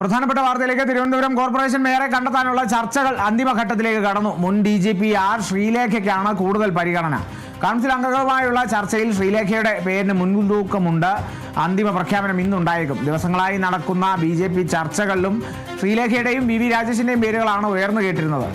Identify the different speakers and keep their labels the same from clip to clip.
Speaker 1: പ്രധാനപ്പെട്ട വാർത്തയിലേക്ക് തിരുവനന്തപുരം കോർപ്പറേഷൻ മേയറെ കണ്ടെത്താനുള്ള ചർച്ചകൾ അന്തിമഘട്ടത്തിലേക്ക് കടന്നു. മുൻ ഡി ജി പി ആർ ശ്രീലേഖയ്ക്കാണ് കൂടുതൽ പരിഗണന. കൗൺസിൽ അംഗങ്ങളുമായുള്ള ചർച്ചയിൽ ശ്രീലേഖയുടെ പേരിന് മുൻതൂക്കമുണ്ട്. അന്തിമ പ്രഖ്യാപനം ഇന്നുണ്ടായേക്കും. ദിവസങ്ങളായി നടക്കുന്ന ബി ജെ പി ചർച്ചകളിലും ശ്രീലേഖയുടെയും വി വി രാജേഷിന്റെയും പേരുകളാണ് ഉയർന്നു കേട്ടിരുന്നത്.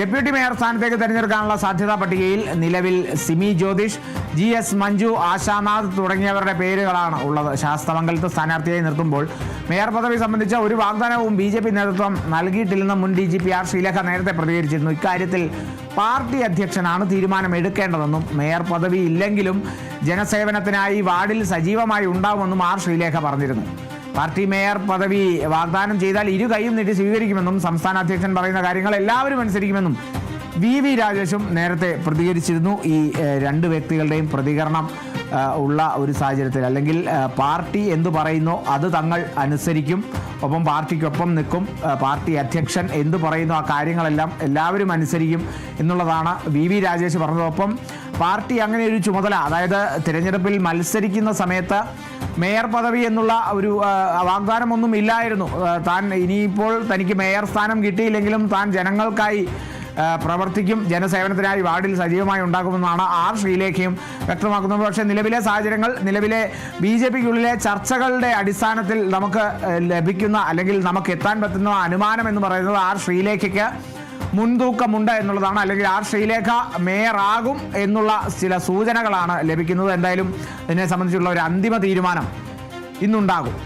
Speaker 1: ഡെപ്യൂട്ടി മേയർ സ്ഥാനത്തേക്ക് തെരഞ്ഞെടുക്കാനുള്ള സാധ്യതാ പട്ടികയിൽ നിലവിൽ സിമി ജ്യോതിഷ് ജി എസ് മഞ്ജു ആശാനാഥ് തുടങ്ങിയവരുടെ പേരുകളാണ് ഉള്ളത്. ശാസ്തമംഗലത്ത് സ്ഥാനാർത്ഥിയായി നിർത്തുമ്പോൾ മേയർ പദവി സംബന്ധിച്ച ഒരു വാഗ്ദാനവും ബി ജെ പി നേതൃത്വം നൽകിയിട്ടില്ലെന്ന് മുൻ D G P R Sreelekha നേരത്തെ പ്രതികരിച്ചിരുന്നു. ഇക്കാര്യത്തിൽ പാർട്ടി അധ്യക്ഷനാണ് തീരുമാനമെടുക്കേണ്ടതെന്നും മേയർ പദവി ഇല്ലെങ്കിലും ജനസേവനത്തിനായി വാർഡിൽ സജീവമായി ഉണ്ടാവുമെന്നും ആർ ശ്രീലേഖ പറഞ്ഞിരുന്നു. പാർട്ടി മേയർ പദവി വാഗ്ദാനം ചെയ്താൽ ഇരു കൈയും നീട്ടി സ്വീകരിക്കുമെന്നും സംസ്ഥാന അധ്യക്ഷൻ പറയുന്ന കാര്യങ്ങൾ എല്ലാവരും അനുസരിക്കുമെന്നും വി വി രാജേഷും നേരത്തെ പ്രതികരിച്ചിരുന്നു. ഈ രണ്ട് വ്യക്തികളുടെയും പ്രതികരണം ഉള്ള ഒരു സാഹചര്യത്തിൽ അല്ലെങ്കിൽ പാർട്ടി എന്തു പറയുന്നോ അത് തങ്ങൾ അനുസരിക്കും. ഒപ്പം പാർട്ടിക്കൊപ്പം നിൽക്കും. പാർട്ടി അധ്യക്ഷൻ എന്തു പറയുന്നു ആ കാര്യങ്ങളെല്ലാം എല്ലാവരും അനുസരിക്കും എന്നുള്ളതാണ് വി വി രാജേഷ് പറഞ്ഞത്. ഒപ്പം പാർട്ടി അങ്ങനെ ഒരു ചുമതല അതായത് തിരഞ്ഞെടുപ്പിൽ മത്സരിക്കുന്ന സമയത്ത് മേയർ പദവി എന്നുള്ള ഒരു വാഗ്ദാനമൊന്നും ഇല്ലായിരുന്നു. താൻ ഇനിയിപ്പോൾ തനിക്ക് മേയർ സ്ഥാനം കിട്ടിയില്ലെങ്കിലും താൻ ജനങ്ങൾക്കായി പ്രവർത്തിക്കും ജനസേവനത്തിനായി വാർഡിൽ സജീവമായി ഉണ്ടാകുമെന്നാണ് ആർ ശ്രീലേഖയും വ്യക്തമാക്കുന്നത്. പക്ഷേ നിലവിലെ സാഹചര്യങ്ങൾ നിലവിലെ ബി ജെ പിക്കുള്ളിലെ ചർച്ചകളുടെ അടിസ്ഥാനത്തിൽ നമുക്ക് ലഭിക്കുന്ന അല്ലെങ്കിൽ നമുക്ക് എത്താൻ പറ്റുന്ന അനുമാനം എന്ന് പറയുന്നത് ആർ ശ്രീലേഖയ്ക്ക് മുൻതൂക്കമുണ്ട് എന്നുള്ളതാണ് അല്ലെങ്കിൽ ആർ ശ്രീലേഖ മേയറാകും എന്നുള്ള ചില സൂചനകളാണ് ലഭിക്കുന്നത്. എന്തായാലും ഇതിനെ സംബന്ധിച്ചുള്ള ഒരു അന്തിമ തീരുമാനം ഇന്നുണ്ടാകും.